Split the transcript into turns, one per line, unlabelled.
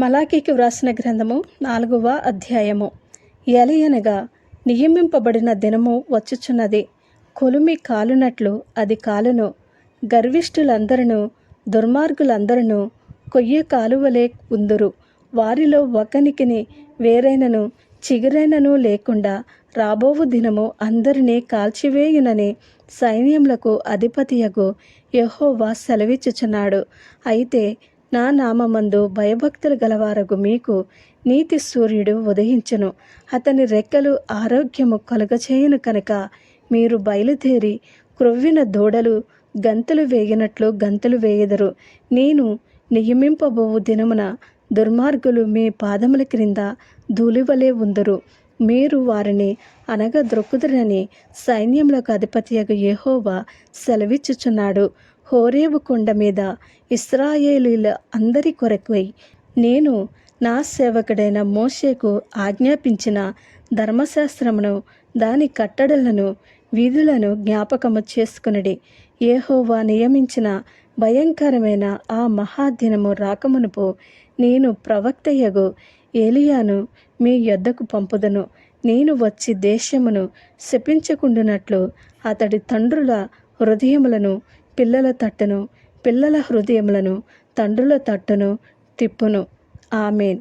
మలాకీకి వ్రాసిన గ్రంథము నాలుగవ అధ్యాయము. ఎలయనగా నియమింపబడిన దినము వచ్చుచున్నది. కొలుమి కాలునట్లు అది కాలును గర్విష్ఠులందరూ దుర్మార్గులందరూ కొయ్య కాలువలే ఉందురు. వారిలో ఒకనికిని వేరైనను చిగురైనను లేకుండా రాబోవు దినము అందరినీ కాల్చివేయునని సైన్యములకు అధిపతియగు యహోవా సెలవిచ్చుచున్నాడు. అయితే నా నామమందు భయభక్తులు గలవారగు మీకు నీతి సూర్యుడు ఉదయించను. అతని రెక్కలు ఆరోగ్యము కలుగచేయను కనుక మీరు బయలుదేరి క్రొవ్విన దూడలు గంతులు వేయనట్లు గంతులు వేయదరు. నేను నియమింపబోవు దినమున దుర్మార్గులు మీ పాదముల క్రింద ధూళివలే ఉందరు. మీరు వారిని అనగా ద్రొక్కుదురని సైన్యములకు అధిపతియగు యెహోవా సెలవిచ్చుచున్నాడు. హోరేవు కొండ మీద ఇస్రాయేలీల అందరి కొరకై నేను నా సేవకుడైన మోషేకు ఆజ్ఞాపించిన ధర్మశాస్త్రమును దాని కట్టడలను వీధులను జ్ఞాపకము చేసుకునడి. ఏహోవా నియమించిన భయంకరమైన ఆ మహాదినము రాకమునుపు నేను ప్రవక్తయగు ఏలియాను మీ యొద్దకు పంపుదను. నేను వచ్చి దేశమును శపించకుండునట్లు అతడి తండ్రుల హృదయములను పిల్లల తట్టును పిల్లల హృదయములను తండ్రుల తట్టును తిప్పును. ఆమెన్.